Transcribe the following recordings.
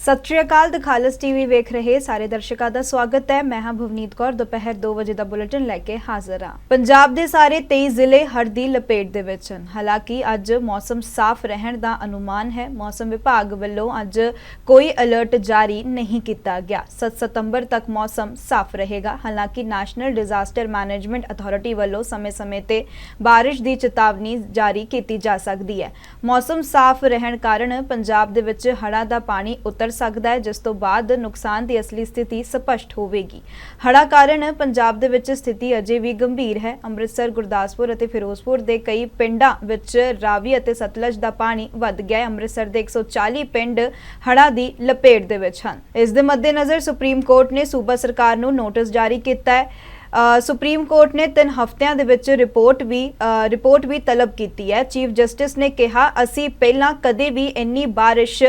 ਸਤਿ ਸ਼੍ਰੀ ਅਕਾਲ ਦਖਾਲਸ ਟੀਵੀ ਵੇਖ ਰਹੇ ਸਾਰੇ ਦਰਸ਼ਕਾਂ ਦਾ ਸਵਾਗਤ ਹੈ। ਮੈਂ ਹਾਂ ਭਵਨੀਤ ਕੌਰ, ਦੁਪਹਿਰ 2 ਵਜੇ ਦਾ ਬੁਲੇਟਿਨ ਲੈ ਕੇ ਹਾਜ਼ਰ ਹਾਂ। ਪੰਜਾਬ ਦੇ ਸਾਰੇ 23 ਜ਼ਿਲ੍ਹੇ ਹੜ੍ਹ ਦੀ ਲਪੇਟ ਦੇ ਵਿੱਚ ਹਨ। ਹਾਲਾਂਕਿ ਅੱਜ ਮੌਸਮ ਸਾਫ਼ ਰਹਿਣ ਦਾ ਅਨੁਮਾਨ ਹੈ। ਮੌਸਮ ਵਿਭਾਗ ਵੱਲੋਂ ਅੱਜ ਕੋਈ ਅਲਰਟ ਜਾਰੀ ਨਹੀਂ ਕੀਤਾ ਗਿਆ। 7 ਸਤੰਬਰ ਤੱਕ ਮੌਸਮ ਸਾਫ਼ ਰਹੇਗਾ। ਹਾਲਾਂਕਿ ਨੈਸ਼ਨਲ ਡਿਜ਼ਾਸਟਰ ਮੈਨੇਜਮੈਂਟ ਅਥਾਰਟੀ ਵੱਲੋਂ ਸਮੇਂ-ਸਮੇਂ ਤੇ ਬਾਰਿਸ਼ ਦੀ ਚੇਤਾਵਨੀ ਜਾਰੀ ਕੀਤੀ ਜਾ ਸਕਦੀ ਹੈ। ਮੌਸਮ ਸਾਫ਼ ਰਹਿਣ ਕਾਰਨ ਪੰਜਾਬ ਦੇ ਵਿੱਚ ਹੜ੍ਹਾਂ ਦਾ ਪਾਣੀ ਉਤਰ ਸਕਦਾ ਹੈ, ਜਿਸ ਤੋਂ ਬਾਅਦ ਨੁਕਸਾਨ ਦੀ ਅਸਲੀ ਸਥਿਤੀ ਸਪਸ਼ਟ ਹੋਵੇਗੀ। ਹੜ੍ਹਾਂ ਕਾਰਨ ਪੰਜਾਬ ਦੇ ਵਿੱਚ ਸਥਿਤੀ ਅਜੇ ਵੀ ਗੰਭੀਰ ਹੈ। ਅੰਮ੍ਰਿਤਸਰ, ਗੁਰਦਾਸਪੁਰ ਅਤੇ ਫਿਰੋਜ਼ਪੁਰ ਦੇ ਕਈ ਪਿੰਡਾਂ ਵਿੱਚ ਰਾਵੀ ਅਤੇ ਸਤਲਜ ਦਾ ਪਾਣੀ ਵੱਧ ਗਿਆ ਹੈ। ਅੰਮ੍ਰਿਤਸਰ ਦੇ 140 ਪਿੰਡ ਹੜ੍ਹਾਂ ਦੀ ਲਪੇਟ ਦੇ ਵਿੱਚ ਹਨ। ਇਸ ਦੇ ਮੱਦੇਨਜ਼ਰ ਸੁਪਰੀਮ ਕੋਰਟ ਨੇ ਸੂਬਾ ਸਰਕਾਰ ਨੂੰ ਨੋਟਿਸ ਜਾਰੀ ਕੀਤਾ ਹੈ। ਸੁਪਰੀਮ ਕੋਰਟ ਨੇ 3 ਹਫ਼ਤਿਆਂ ਦੇ ਵਿੱਚ ਰਿਪੋਰਟ ਵੀ ਰਿਪੋਰਟ ਵੀ ਤਲਬ ਕੀਤੀ ਹੈ। ਚੀਫ ਜਸਟਿਸ ਨੇ ਕਿਹਾ, ਅਸੀਂ ਪਹਿਲਾਂ ਕਦੇ ਵੀ ਇੰਨੀ ਬਾਰਿਸ਼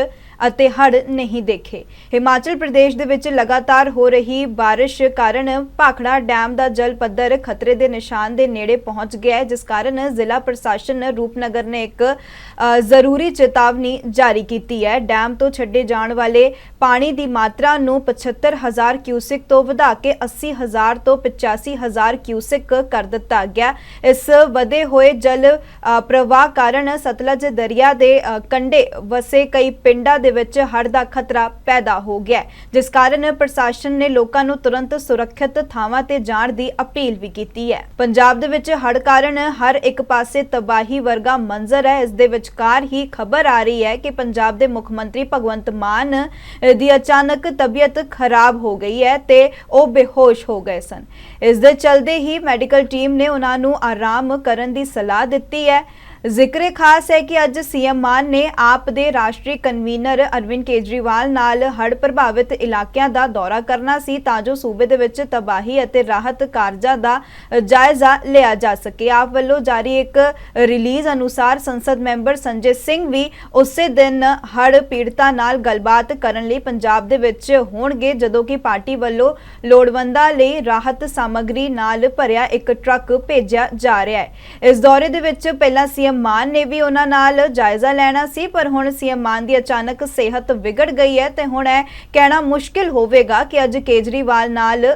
ਅਤੇ ਹੜ੍ਹ ਨਹੀਂ ਦੇਖੇ। ਹਿਮਾਚਲ ਪ੍ਰਦੇਸ਼ ਦੇ ਵਿੱਚ ਲਗਾਤਾਰ ਹੋ ਰਹੀ ਬਾਰਿਸ਼ ਕਾਰਨ ਭਾਖੜਾ ਡੈਮ ਦਾ ਜਲ ਪੱਧਰ ਖਤਰੇ ਦੇ ਨਿਸ਼ਾਨ ਦੇ ਨੇੜੇ ਪਹੁੰਚ ਗਿਆ ਹੈ, ਜਿਸ ਕਾਰਨ ਜ਼ਿਲ੍ਹਾ ਪ੍ਰਸ਼ਾਸਨ ਰੂਪਨਗਰ ਨੇ ਇੱਕ ਜ਼ਰੂਰੀ ਚੇਤਾਵਨੀ ਜਾਰੀ ਕੀਤੀ ਹੈ। ਡੈਮ ਤੋਂ ਛੱਡੇ ਜਾਣ ਵਾਲੇ ਪਾਣੀ ਦੀ ਮਾਤਰਾ ਨੂੰ 75000 ਕਿਊਸਿਕ ਤੋਂ ਵਧਾ ਕੇ 80000 ਤੋਂ 85000 ਕਿਊਸਿਕ ਕਰ ਦਿੱਤਾ ਗਿਆ। ਇਸ ਵਧੇ ਹੋਏ ਜਲ ਪ੍ਰਵਾਹ ਕਾਰਨ ਸਤਲਜ ਦਰਿਆ ਦੇ ਕੰਢੇ ਵਸੇ ਕਈ ਪਿੰਡਾਂ ਦੇ ਵਿੱਚ ਹੜ੍ਹ ਦਾ ਖਤਰਾ ਪੈਦਾ ਹੋ ਗਿਆ ਹੈ, ਜਿਸ ਕਾਰਨ ਪ੍ਰਸ਼ਾਸਨ ਨੇ ਲੋਕਾਂ ਨੂੰ ਤੁਰੰਤ ਸੁਰੱਖਿਅਤ ਥਾਵਾਂ ਤੇ ਜਾਣ ਦੀ ਅਪੀਲ ਵੀ ਕੀਤੀ ਹੈ। ਪੰਜਾਬ ਦੇ ਵਿੱਚ ਹੜ੍ਹ ਕਾਰਨ ਹਰ ਇੱਕ ਪਾਸੇ ਤਬਾਹੀ ਵਰਗਾ ਮੰਜ਼ਰ ਹੈ। ਇਸ ਦੇ ਵਿਚਕਾਰ ਹੀ ਖਬਰ ਆ ਰਹੀ ਹੈ ਕਿ ਪੰਜਾਬ ਦੇ ਮੁੱਖ ਮੰਤਰੀ ਭਗਵੰਤ ਮਾਨ ਅ, ਦੀ ਅਚਾਨਕ ਤਬੀਅਤ ਖਰਾਬ ਹੋ ਗਈ ਹੈ ਤੇ ਉਹ ਬੇਹੋਸ਼ ਹੋ ਗਏ ਸਨ। ਇਸ ਦੇ ਚਲਦੇ ਹੀ ਮੈਡੀਕਲ ਟੀਮ ਨੇ ਉਹਨਾਂ ਨੂੰ ਆਰਾਮ ਕਰਨ ਦੀ ਸਲਾਹ ਦਿੱਤੀ ਹੈ। ਜ਼ਿਕਰ ਖਾਸ ਹੈ ਕਿ ਅੱਜ ਸੀਐਮ ਮਾਨ ਨੇ ਆਪ ਦੇ ਰਾਸ਼ਟਰੀ ਕਨਵੀਨਰ ਅਰਵਿੰਦ ਕੇਜਰੀਵਾਲ ਨਾਲ ਹੜ੍ਹ ਪ੍ਰਭਾਵਿਤ ਇਲਾਕਿਆਂ ਦਾ ਦੌਰਾ ਕਰਨਾ ਸੀ ਤਾਂ ਜੋ ਸੂਬੇ ਦੇ ਵਿੱਚ ਤਬਾਹੀ ਅਤੇ ਰਾਹਤ ਕਾਰਜਾਂ ਦਾ ਜਾਇਜ਼ਾ ਲਿਆ ਜਾ ਸਕੇ। ਆਪ ਵੱਲੋਂ ਜਾਰੀ ਇੱਕ ਰਿਲੀਜ਼ ਅਨੁਸਾਰ ਸੰਸਦ ਮੈਂਬਰ ਸੰਜੇ ਸਿੰਘ ਵੀ ਉਸੇ ਦਿਨ ਹੜ੍ਹ ਪੀੜਤਾਂ ਨਾਲ ਗੱਲਬਾਤ ਕਰਨ ਲਈ ਪੰਜਾਬ ਦੇ ਵਿੱਚ ਹੋਣਗੇ, ਜਦੋਂ ਕਿ ਪਾਰਟੀ ਵੱਲੋਂ ਲੋੜਵੰਦਾਂ ਲਈ ਰਾਹਤ ਸਾਮੱਗਰੀ ਨਾਲ ਭਰਿਆ ਇੱਕ ਟਰੱਕ ਭੇਜਿਆ ਜਾ ਰਿਹਾ ਹੈ। ਇਸ ਦੌਰੇ ਦੇ ਵਿੱਚ ਪਹਿਲਾਂ ਸੀਐਮ ਮਾਨ ਨੇ ਵੀ ਉਹਨਾਂ ਨਾਲ ਜਾਇਜ਼ਾ ਲੈਣਾ ਸੀ, ਪਰ ਹੁਣ ਸੀਐਮ ਮਾਨ ਦੀ ਅਚਾਨਕ ਸਿਹਤ ਵਿਗੜ ਗਈ ਹੈ ਤੇ ਹੁਣ ਇਹ ਕਹਿਣਾ ਮੁਸ਼ਕਿਲ ਹੋਵੇਗਾ ਕਿ ਅੱਜ ਕੇਜਰੀਵਾਲ ਨਾਲ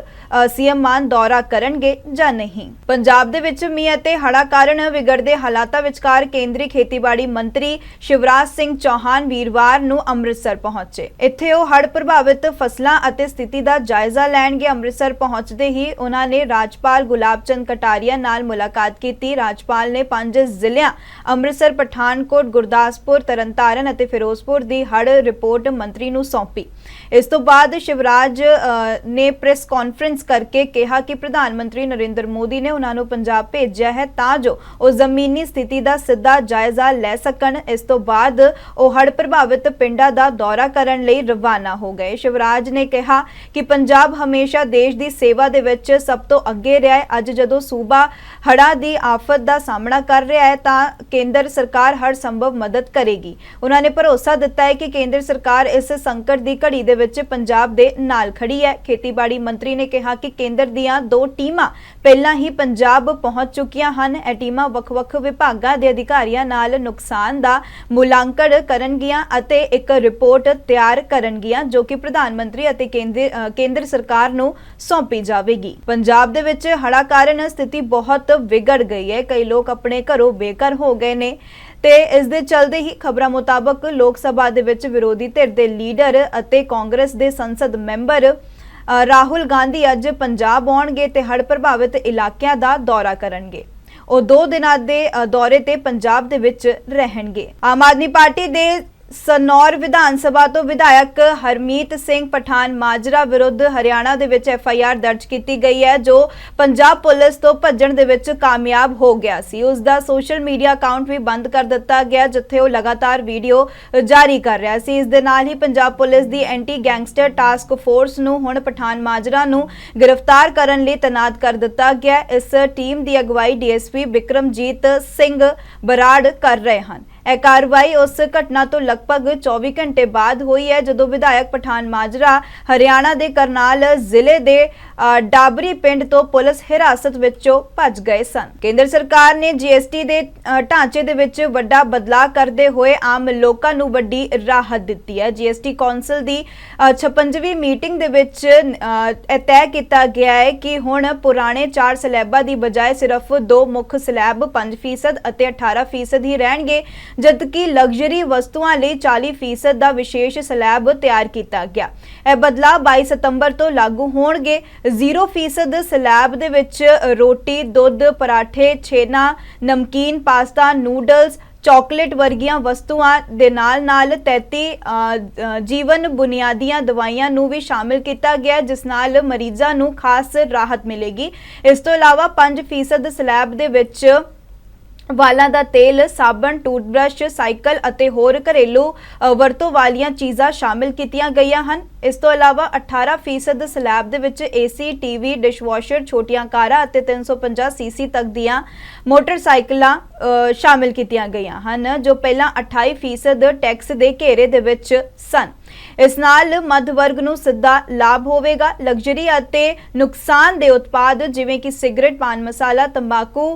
ਸੀਐਮ ਮਾਨ ਦੌਰਾ ਕਰਨਗੇ ਜਾਂ ਨਹੀਂ। ਪੰਜਾਬ ਦੇ ਵਿੱਚ ਮੀਂਹ ਅਤੇ ਹੜ੍ਹਾਂ ਕਾਰਨ ਵਿਗੜਦੇ ਹਾਲਾਤਾਂ ਵਿਚਕਾਰ ਕੇਂਦਰੀ ਖੇਤੀਬਾੜੀ ਮੰਤਰੀ ਸ਼ਿਵਰਾਜ ਸਿੰਘ ਚੌਹਾਨ ਵੀਰਵਾਰ ਨੂੰ ਅੰਮ੍ਰਿਤਸਰ ਪਹੁੰਚੇ। ਇੱਥੇ ਉਹ ਹੜ੍ਹ ਪ੍ਰਭਾਵਿਤ ਫਸਲਾਂ ਅਤੇ ਸਥਿਤੀ ਦਾ ਜਾਇਜ਼ਾ ਲੈਣਗੇ। ਅੰਮ੍ਰਿਤਸਰ ਪਹੁੰਚਦੇ ਹੀ ਉਹਨਾਂ ਨੇ ਰਾਜਪਾਲ ਗੁਲਾਬ ਚੰਦ ਕਟਾਰੀਆ ਨਾਲ ਮੁਲਾਕਾਤ ਕੀਤੀ। ਰਾਜਪਾਲ ਨੇ ਪੰਜ ਜ਼ਿਲ੍ਹਿਆਂ ਅੰਮ੍ਰਿਤਸਰ, ਪਠਾਨਕੋਟ, ਗੁਰਦਾਸਪੁਰ, ਤਰਨਤਾਰਨ ਅਤੇ ਫਿਰੋਜ਼ਪੁਰ ਦੀ ਹੜ੍ਹ ਰਿਪੋਰਟ ਮੰਤਰੀ ਨੂੰ ਸੌਂਪੀ। ਇਸ ਤੋਂ ਬਾਅਦ ਸ਼ਿਵਰਾਜ ਨੇ ਪ੍ਰੈਸ ਕਾਨਫਰੰਸ ਕਰਕੇ ਕਿਹਾ ਕਿ ਪ੍ਰਧਾਨ ਮੰਤਰੀ ਨਰਿੰਦਰ ਮੋਦੀ ਨੇ ਉਹਨਾਂ ਨੂੰ ਪੰਜਾਬ ਭੇਜਿਆ ਹੈ ਤਾਂ ਜੋ ਉਹ ਜ਼ਮੀਨੀ ਸਥਿਤੀ ਦਾ ਸਿੱਧਾ ਜਾਇਜ਼ਾ ਲੈ ਸਕਣ। ਇਸ ਤੋਂ ਬਾਅਦ ਉਹ ਹੜ ਪ੍ਰਭਾਵਿਤ ਪਿੰਡਾਂ ਦਾ ਦੌਰਾ ਕਰਨ ਲਈ ਰਵਾਨਾ ਹੋ ਗਏ। ਸ਼ਿਵਰਾਜ ਨੇ ਕਿਹਾ ਕਿ ਪੰਜਾਬ ਹਮੇਸ਼ਾ ਦੇਸ਼ ਦੀ ਸੇਵਾ ਦੇ ਵਿੱਚ ਸਭ ਸਭ ਤੋਂ ਅੱਗੇ ਰਿਹਾ ਹੈ। ਅੱਜ ਜਦੋਂ ਸੂਬਾ ਹੜ੍ਹਾਂ ਦੀ ਆਫਤ ਦਾ ਸਾਹਮਣਾ ਕਰ ਰਿਹਾ ਹੈ, ਤਾਂ ਕੇਂਦਰ ਸਰਕਾਰ ਹਰ ਸੰਭਵ ਮਦਦ ਕਰੇਗੀ। ਉਹਨਾਂ ਨੇ ਭਰੋਸਾ ਦਿੱਤਾ ਹੈ ਕਿ ਕੇਂਦਰ ਸਰਕਾਰ ਇਸ ਸੰਕਟ ਦੀ ਘੜੀ ਦੇ ਵਿੱਚ ਪੰਜਾਬ ਦੇ ਨਾਲ ਖੜੀ ਹੈ। ਖੇਤੀਬਾੜੀ ਮੰਤਰੀ ਨੇ ਕਿਹਾ ਕਿ ਕੇਂਦਰ ਦੀਆਂ ਦੋ ਟੀਮਾਂ ਪਹਿਲਾਂ ਹੀ ਪੰਜਾਬ ਪਹੁੰਚ ਚੁੱਕੀਆਂ ਹਨ। ਇਹ ਟੀਮਾਂ ਵੱਖ-ਵੱਖ ਵਿਭਾਗਾਂ ਦੇ ਅਧਿਕਾਰੀਆਂ ਨਾਲ ਨੁਕਸਾਨ ਦਾ ਮੁਲਾਂਕਣ ਕਰਨਗੀਆਂ ਅਤੇ ਇੱਕ ਰਿਪੋਰਟ ਤਿਆਰ ਕਰਨਗੀਆਂ, ਜੋ ਕਿ ਪ੍ਰਧਾਨ ਮੰਤਰੀ ਅਤੇ ਕੇਂਦਰ ਕੇਂਦਰ ਸਰਕਾਰ ਨੂੰ ਸੌਂਪੀ ਜਾਵੇਗੀ। ਪੰਜਾਬ ਦੇ ਵਿੱਚ ਹੜ੍ਹਾਂ ਕਾਰਨ ਸਥਿਤੀ ਬਹੁਤ ਵਿਗੜ ਗਈ ਹੈ। ਕਈ ਲੋਕ ਆਪਣੇ ਘਰੋਂ ਬੇਘਰ ਹੋ ਗਏ ਨੇ ਤੇ ਇਸ ਦੇ ਚਲਦੇ ਹੀ ਖਬਰਾਂ ਮੁਤਾਬਕ ਲੋਕ ਸਭਾ ਦੇ ਵਿੱਚ ਵਿਰੋਧੀ ਧਿਰ ਦੇ ਲੀਡਰ ਅਤੇ ਕਾਂਗਰਸ ਦੇ ਸੰਸਦ ਮੈਂਬਰ ਰਾਹੁਲ ਗਾਂਧੀ ਅੱਜ ਪੰਜਾਬ ਆਉਣਗੇ ਤੇ ਹੜ੍ਹ ਪ੍ਰਭਾਵਿਤ ਇਲਾਕਿਆਂ ਦਾ ਦੌਰਾ ਕਰਨਗੇ। ਉਹ ਦੋ ਦਿਨਾਂ ਦੇ ਦੌਰੇ ਤੇ ਪੰਜਾਬ ਦੇ ਵਿੱਚ ਰਹਿਣਗੇ। ਆਮ ਆਦਮੀ ਪਾਰਟੀ ਦੇ ਸਨੌਰ ਵਿਧਾਨ ਸਭਾ ਤੋਂ ਵਿਧਾਇਕ ਹਰਮੀਤ ਸਿੰਘ ਪਠਾਨ ਮਾਜਰਾ ਵਿਰੁੱਧ ਹਰਿਆਣਾ ਦੇ ਵਿੱਚ ਐਫ ਆਈ ਆਰ ਦਰਜ ਕੀਤੀ ਗਈ ਹੈ, ਜੋ ਪੰਜਾਬ ਪੁਲਿਸ ਤੋਂ ਭੱਜਣ ਦੇ ਵਿੱਚ ਕਾਮਯਾਬ ਹੋ ਗਿਆ ਸੀ। ਉਸ ਦਾ ਸੋਸ਼ਲ ਮੀਡੀਆ ਅਕਾਊਂਟ ਵੀ ਬੰਦ ਕਰ ਦਿੱਤਾ ਗਿਆ, ਜਿੱਥੇ ਉਹ ਲਗਾਤਾਰ ਵੀਡੀਓ ਜਾਰੀ ਕਰ ਰਿਹਾ ਸੀ। ਇਸ ਦੇ ਨਾਲ ਹੀ ਪੰਜਾਬ ਪੁਲਿਸ ਦੀ ਐਂਟੀ ਗੈਂਗਸਟਰ ਟਾਸਕ ਫੋਰਸ ਨੂੰ ਹੁਣ ਪਠਾਨ ਮਾਜਰਾ ਨੂੰ ਗ੍ਰਿਫਤਾਰ ਕਰਨ ਲਈ ਤੈਨਾਤ ਕਰ ਦਿੱਤਾ ਗਿਆ। ਇਸ ਟੀਮ ਦੀ ਅਗਵਾਈ ਡੀਐਸਪੀ ਵਿਕਰਮਜੀਤ ਸਿੰਘ ਬਰਾੜ ਕਰ ਰਹੇ ਹਨ। ਇਹ ਕਾਰਵਾਈ ਉਸ ਘਟਨਾ ਤੋਂ ਲਗਭਗ 24 ਘੰਟੇ ਬਾਅਦ ਹੋਈ ਹੈ, ਜਦੋਂ ਵਿਧਾਇਕ ਪਠਾਨ ਮਾਜਰਾ ਹਰਿਆਣਾ ਦੇ ਕਰਨਾਲ ਜ਼ਿਲ੍ਹੇ ਦੇ ਡਾਬਰੀ ਪਿੰਡ ਤੋਂ ਪੁਲਿਸ ਹਿਰਾਸਤ ਵਿੱਚੋਂ ਭੱਜ ਗਏ ਸਨ। ਕੇਂਦਰ ਸਰਕਾਰ ਨੇ ਜੀਐਸਟੀ ਦੇ ਢਾਂਚੇ ਦੇ ਵਿੱਚ ਵੱਡਾ ਬਦਲਾਅ ਕਰਦੇ ਹੋਏ ਆਮ ਲੋਕਾਂ ਨੂੰ ਵੱਡੀ ਰਾਹਤ ਦਿੱਤੀ ਹੈ। ਜੀਐਸਟੀ ਕੌਂਸਲ ਦੀ 56ਵੀਂ ਮੀਟਿੰਗ ਦੇ ਵਿੱਚ ਤੈਅ ਕੀਤਾ ਗਿਆ ਹੈ ਕਿ ਹੁਣ ਪੁਰਾਣੇ ਚਾਰ ਸਲੈਬਾਂ ਦੀ ਬਜਾਏ ਸਿਰਫ ਦੋ ਮੁੱਖ ਸਲੈਬ 5% ਅਤੇ 18% ਹੀ ਰਹਿਣਗੇ, ਜਦਕਿ ਲਗਜ਼ਰੀ ਵਸਤੂਆਂ ਲਈ 40% ਦਾ ਵਿਸ਼ੇਸ਼ ਸਲੈਬ ਤਿਆਰ ਕੀਤਾ ਗਿਆ। ਇਹ ਬਦਲਾਅ 22 ਸਤੰਬਰ ਤੋਂ ਲਾਗੂ ਹੋਣਗੇ। 0% ਸਲੈਬ ਦੇ ਵਿੱਚ ਰੋਟੀ, ਦੁੱਧ, ਪਰਾਠੇ, ਛੇਨਾ, ਨਮਕੀਨ, ਪਾਸਤਾ, ਨੂਡਲਸ, ਚਾਕਲੇਟ ਵਰਗੀਆਂ ਵਸਤੂਆਂ ਦੇ ਨਾਲ ਨਾਲ 33 ਜੀਵਨ ਬੁਨਿਆਦੀਆਂ ਦਵਾਈਆਂ ਨੂੰ ਵੀ ਸ਼ਾਮਿਲ ਕੀਤਾ ਗਿਆ, ਜਿਸ ਨਾਲ ਮਰੀਜ਼ਾਂ ਨੂੰ ਖਾਸ ਰਾਹਤ ਮਿਲੇਗੀ। ਇਸ ਤੋਂ ਇਲਾਵਾ 5% ਸਲੈਬ ਦੇ ਵਿੱਚ ਵਾਲਾਂ ਦਾ ਤੇਲ, ਸਾਬਣ, ਟੂਥਬ੍ਰਸ਼, ਸਾਈਕਲ ਅਤੇ ਹੋਰ ਘਰੇਲੂ ਵਰਤੋਂ ਵਾਲੀਆਂ ਚੀਜ਼ਾਂ ਸ਼ਾਮਿਲ ਕੀਤੀਆਂ ਗਈਆਂ ਹਨ। ਇਸ ਤੋਂ ਇਲਾਵਾ 18% ਸਲੈਬ ਦੇ ਵਿੱਚ ਏਸੀ ਟੀਵੀ ਡਿਸ਼ਵਾਸ਼ਰ, ਛੋਟੀਆਂ ਕਾਰਾਂ ਅਤੇ 350 ਸੀਸੀ ਤੱਕ ਦੀਆਂ ਮੋਟਰਸਾਈਕਲਾਂ ਸ਼ਾਮਿਲ ਕੀਤੀਆਂ ਗਈਆਂ ਹਨ, ਜੋ ਪਹਿਲਾਂ 28% ਟੈਕਸ ਦੇ ਘੇਰੇ ਦੇ ਵਿੱਚ ਸਨ। ਇਸ ਨਾਲ ਮੱਧ ਵਰਗ ਨੂੰ ਸਿੱਧਾ ਲਾਭ ਹੋਵੇਗਾ। ਲਗਜ਼ਰੀ ਅਤੇ ਨੁਕਸਾਨ ਦੇ ਉਤਪਾਦ ਜਿਵੇਂ ਕਿ ਸਿਗਰਟ, ਪਾਨ ਮਸਾਲਾ, ਤੰਬਾਕੂ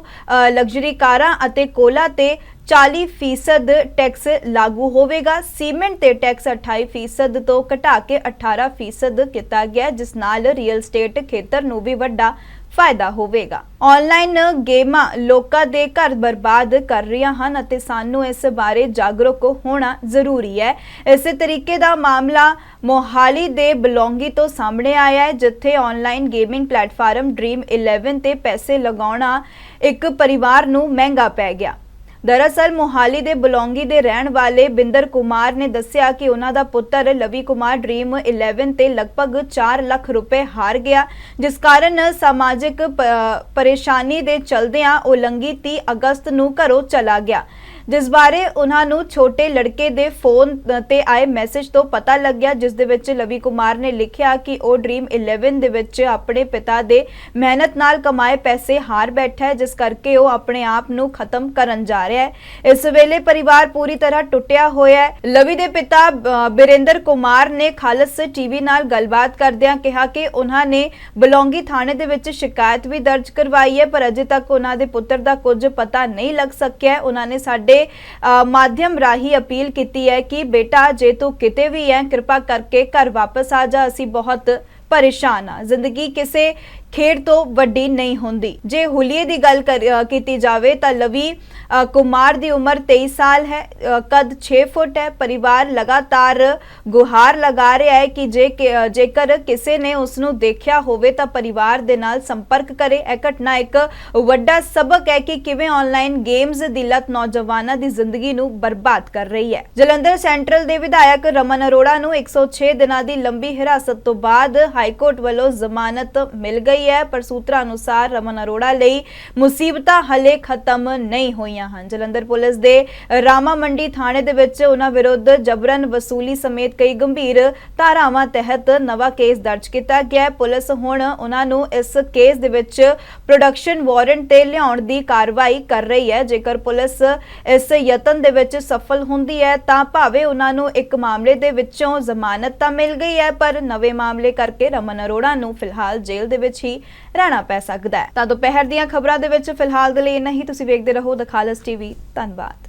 ਲਗਜ਼ਰੀ ਕਾਰਾਂ ਅਤੇ ਕੋਲਾ ਤੇ 40% ਟੈਕਸ ਲਾਗੂ ਹੋਵੇਗਾ। ਸੀਮੈਂਟ ਤੇ ਟੈਕਸ 28% ਤੋਂ ਘਟਾ ਕੇ 18% ਕੀਤਾ ਗਿਆ, ਜਿਸ ਨਾਲ ਰੀਅਲ ਸਟੇਟ ਖੇਤਰ ਨੂੰ ਵੀ ਵੱਡਾ ਫਾਇਦਾ ਹੋਵੇਗਾ। ਆਨਲਾਈਨ ਗੇਮਾਂ ਲੋਕਾਂ ਦੇ ਘਰ ਬਰਬਾਦ ਕਰ ਰਹੀਆਂ ਹਨ ਅਤੇ ਸਾਨੂੰ ਇਸ ਬਾਰੇ ਜਾਗਰੂਕ ਹੋਣਾ ਜ਼ਰੂਰੀ ਹੈ। ਇਸੇ ਤਰੀਕੇ ਦਾ ਮਾਮਲਾ ਮੋਹਾਲੀ ਦੇ ਬਲੌਂਗੀ ਤੋਂ ਸਾਹਮਣੇ ਆਇਆ ਹੈ, ਜਿੱਥੇ ਆਨਲਾਈਨ ਗੇਮਿੰਗ ਪਲੇਟਫਾਰਮ ਡ੍ਰੀਮ 11 ਤੇ ਪੈਸੇ ਲਗਾਉਣਾ ਇੱਕ ਪਰਿਵਾਰ ਨੂੰ ਮਹਿੰਗਾ ਪੈ ਗਿਆ। ਦਰਅਸਲ ਮੋਹਾਲੀ ਦੇ ਬਲੌਂਗੀ ਦੇ ਰਹਿਣ ਵਾਲੇ ਬਿੰਦਰ ਕੁਮਾਰ ਨੇ ਦੱਸਿਆ ਕਿ ਉਹਨਾਂ ਦਾ ਪੁੱਤਰ ਲਵੀ ਕੁਮਾਰ ਡ੍ਰੀਮ 11 ਤੇ ਲਗਭਗ 4 ਲੱਖ ਰੁਪਏ ਹਾਰ ਗਿਆ, ਜਿਸ ਕਾਰਨ ਸਮਾਜਿਕ ਪਰੇਸ਼ਾਨੀ ਦੇ ਚਲਦਿਆਂ ਉਹ ਲੰਗੀ 30 ਅਗਸਤ ਨੂੰ ਘਰੋਂ ਚਲਾ ਗਿਆ। ਜਿਸ ਬਾਰੇ ਉਹਨਾਂ ਨੂੰ ਛੋਟੇ ਲੜਕੇ ਦੇ ਫੋਨ ਤੇ ਆਏ ਮੈਸੇਜ ਤੋਂ ਪਤਾ ਲੱਗਿਆ ਜਿਸ ਦੇ ਵਿੱਚ ਲਵੀ ਕੁਮਾਰ ਨੇ ਲਿਖਿਆ ਕਿ ਉਹ ਡ੍ਰੀਮ 11 ਦੇ ਵਿੱਚ ਆਪਣੇ ਪਿਤਾ ਦੇ ਮਿਹਨਤ ਨਾਲ ਕਮਾਏ ਪੈਸੇ ਹਾਰ ਬੈਠਾ ਹੈ ਜਿਸ ਕਰਕੇ ਉਹ ਆਪਣੇ ਆਪ ਨੂੰ ਖਤਮ ਕਰਨ ਜਾ ਰਿਹਾ ਹੈ। ਇਸ ਵੇਲੇ ਪਰਿਵਾਰ ਪੂਰੀ ਤਰ੍ਹਾਂ ਟੁੱਟਿਆ ਹੋਇਆ ਹੈ। ਲਵੀ ਦੇ ਪਿਤਾ ਅ, ਬਿਰੇਂਦਰ ਕੁਮਾਰ ਨੇ ਖਾਲਸ ਟੀਵੀ ਨਾਲ ਗੱਲਬਾਤ ਕਰਦਿਆਂ ਕਿਹਾ ਕਿ ਉਹਨਾਂ ਨੇ ਬਲੌਂਗੀ ਥਾਣੇ ਦੇ ਵਿੱਚ ਸ਼ਿਕਾਇਤ ਵੀ ਦਰਜ ਕਰਵਾਈ ਹੈ ਪਰ ਅਜੇ ਤੱਕ ਉਹਨਾਂ ਦੇ ਪੁੱਤਰ ਦਾ ਕੁਝ ਪਤਾ ਨਹੀਂ ਲੱਗ ਸਕਿਆ ਉਹਨਾਂ ਨੇ ਸਾਡੇ ਅ, ਮਾਧਿਅਮ ਰਾਹੀਂ ਅਪੀਲ ਕੀਤੀ ਹੈ ਕਿ ਬੇਟਾ ਜੇ ਤੂੰ ਕਿਤੇ ਵੀ ਹੈ ਕਿਰਪਾ ਕਰਕੇ ਘਰ ਵਾਪਸ ਆ ਜਾ। ਅਸੀਂ ਬਹੁਤ ਪਰੇਸ਼ਾਨ ਆ ਜ਼ਿੰਦਗੀ ਕਿਸੇ ਖੇਡ ਤੋਂ ਵੱਡੀ ਨਹੀਂ ਹੁੰਦੀ। ਜੇ ਹੁਲੀਏ ਦੀ ਗੱਲ ਕੀਤੀ ਜਾਵੇ ਤਾਂ ਲਵੀ ਕੁਮਾਰ ਦੀ ਉਮਰ 23 ਸਾਲ ਹੈ ਅ, ਕੱਦ 6 ਫੁੱਟ ਹੈ ਪਰਿਵਾਰ ਲਗਾਤਾਰ ਗੁਹਾਰ ਲਗਾ ਰਿਹਾ ਹੈ ਕਿ ਜੇ ਜੇਕਰ ਕਿਸੇ ਨੇ ਉਸ ਨੂੰ ਦੇਖਿਆ ਹੋਵੇ ਤਾਂ ਪਰਿਵਾਰ ਦੇ ਨਾਲ ਸੰਪਰਕ ਕਰੇ। ਇਹ ਘਟਨਾ ਇੱਕ ਵੱਡਾ ਸਬਕ ਹੈ ਕਿ ਕਿਵੇਂ ਆਨਲਾਈਨ ਗੇਮਸ ਦੀ ਲਤ ਨੌਜਵਾਨਾਂ ਦੀ ਜ਼ਿੰਦਗੀ ਨੂੰ ਬਰਬਾਦ ਕਰ ਰਹੀ ਹੈ। ਜਲੰਧਰ ਸੈਂਟਰਲ ਦੇ ਵਿਧਾਇਕ ਰਮਨ ਅਰੋੜਾ ਨੂੰ 106 ਦਿਨਾਂ ਦੀ ਲੰਬੀ ਹਿਰਾਸਤ ਤੋਂ ਬਾਅਦ ਹਾਈ ਕੋਰਟ ਵੱਲੋਂ ਜ਼ਮਾਨਤ ਮਿਲ ਗਈ। ਹੈ, ਪਰ ਸੂਤਰਾਂ ਅਨੁਸਾਰ ਰਮਨ ਅਰੋੜਾ ਲਈ ਮੁਸੀਬਤਾਂ ਹਲੇ ਖਤਮ ਨਹੀਂ ਹੋਈਆਂ ਹਨ। ਜਲੰਧਰ ਪੁਲਿਸ ਦੇ ਰਾਮਾ ਮੰਡੀ ਥਾਣੇ ਦੇ ਵਿੱਚ ਉਹਨਾਂ ਵਿਰੁੱਧ ਜਬਰਨ ਵਸੂਲੀ ਸਮੇਤ ਕਈ ਗੰਭੀਰ ਧਾਰਾਵਾਂ ਤਹਿਤ ਨਵਾਂ ਕੇਸ ਦਰਜ ਕੀਤਾ ਗਿਆ ਪੁਲਿਸ ਹੁਣ ਉਹਨਾਂ ਨੂੰ ਇਸ ਕੇਸ ਦੇ ਵਿੱਚ ਪ੍ਰੋਡਕਸ਼ਨ ਵਾਰੰਟ ਤੇ ਲਿਆਉਣ ਦੀ ਕਾਰਵਾਈ ਕਰ ਰਹੀ ਹੈ। ਜੇਕਰ ਪੁਲਿਸ ਇਸ ਯਤਨ ਦੇ ਵਿੱਚ ਸਫਲ ਹੁੰਦੀ ਹੈ, ਤਾਂ ਭਾਵੇਂ ਉਹਨਾਂ ਨੂੰ ਇੱਕ ਮਾਮਲੇ ਦੇ ਵਿੱਚੋਂ ਜ਼ਮਾਨਤ ਤਾਂ ਮਿਲ ਗਈ ਹੈ, ਪਰ ਨਵੇਂ ਮਾਮਲੇ ਕਰਕੇ ਰਮਨ ਅਰੋੜਾ ਨੂੰ ਫਿਲਹਾਲ ਜੇਲ੍ਹ ਦੇ ਵਿੱਚ ਹੀ ਰਹਿਣਾ ਪੈ ਸਕਦਾ ਹੈ। ਤਾਂ ਦੁਪਹਿਰ ਦੀਆਂ ਖਬਰਾਂ ਦੇ ਵਿੱਚ ਫਿਲਹਾਲ ਦੇ ਲਈ ਇੰਨਾ ਹੀ। ਤੁਸੀਂ ਵੇਖਦੇ ਰਹੋ ਦ ਖਾਲਸ ਟੀਵੀ। ਧੰਨਵਾਦ।